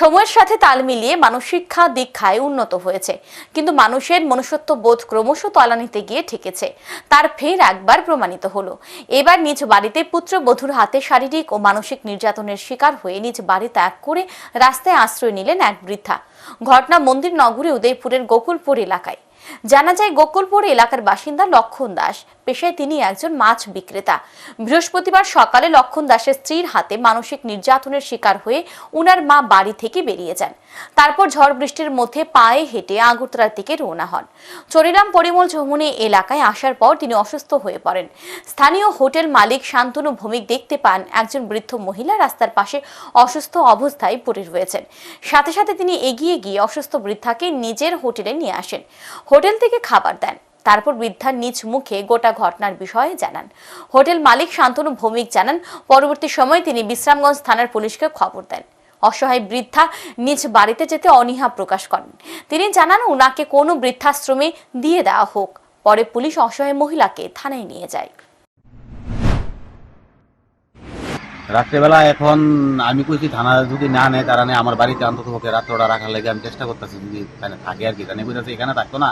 সময়ের সাথে তাল মিলিয়ে মানুষ শিক্ষা দীক্ষায় উন্নত হয়েছে। কিন্তু মানুষের মনুষ্যত্ব বোধ ক্রমশ তলানিতে গিয়ে ঠেকেছে। তার ফের একবার প্রমাণিত হলো। এবার নিজ বাড়িতে পুত্র বধুর হাতে শারীরিক ও মানসিক নির্যাতনের শিকার হয়ে নিজ বাড়ি ত্যাগ করে রাস্তায় আশ্রয় নিলেন এক বৃদ্ধা। ঘটনা মন্দির নগরী উদয়পুরের গোকুলপুর এলাকায়। জানা যায় গোকুলপুর এলাকার বাসিন্দা লক্ষণ দাস। পেশায় তিনি একজন মাছ বিক্রেতা। বৃহস্পতিবার সকালে লক্ষণ দাসের স্ত্রীর হাতে মানসিক নির্যাতনের শিকার হয়ে উনার মা বাড়ি থেকে বেরিয়ে যান। তারপর ঝড় বৃষ্টির মধ্যে পায়ে হেঁটে আগরতলার দিকে রওনা হন। চরিরাম পরিমল যমুনি এলাকায় আসার পর তিনি অসুস্থ হয়ে পড়েন। স্থানীয় হোটেল মালিক শান্তনু ভৌমিক দেখতে পান একজন বৃদ্ধ মহিলা রাস্তার পাশে অসুস্থ অবস্থায় পড়ে রয়েছেন। সাথে সাথে তিনি এগিয়ে গিয়ে অসুস্থ বৃদ্ধাকে নিজের হোটেলে নিয়ে আসেন। হোটেল থেকে খাবার দেন। তারপর বৃদ্ধার নিজ মুখে গোটা ঘটনার বিষয়ে জানান। হোটেল মালিক শান্তনু ভৌমিক জানান, পরবর্তী সময়ে তিনি বিশ্রামগঞ্জ থানার পুলিশকে খবর দেন। অসহায় বৃদ্ধা নিজ বাড়িতে যেতে অনীহা প্রকাশ করেন। তিনি জানান ওনাকে কোনো বৃদ্ধাশ্রমে দিয়ে দেওয়া হোক, পরে পুলিশ অসহায় মহিলাকে থানায় নিয়ে যায়। রাত্রেবেলা এখন আমি কইছি থানা যদি না নেয় তারা নেই আমার বাড়িতে অন্তত পক্ষে রাত্রে ওরা রাখার লাগে আমি চেষ্টা করতেছি যদি এখানে থাকে আর কি। জানি বুঝতেছি এখানে থাকতো না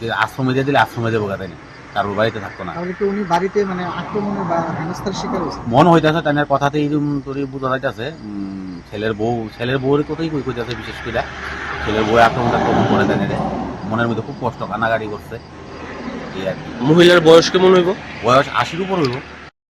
যে আশ্রমে দিয়ে দিলে আশ্রমে দেবো কাছে তারপর বাড়িতে থাকতো না। উনি বাড়িতে মানে আক্রমণে বা হেনস্থার শিকার হয়েছে মন হইতেছে তাদের কথাতেই এরকম তোর বোঝা যাইতেছে ছেলের বউ ছেলের বউর কথাই কই কইতেছে বিশেষ করে ছেলের বউ আক্রমণ আক্রমণ করে দেন। মনের মধ্যে খুব কষ্ট কান্নাকাটি করছে এই আর কি। মহিলার বয়স কেমন হইব? বয়স আশির উপর হইব।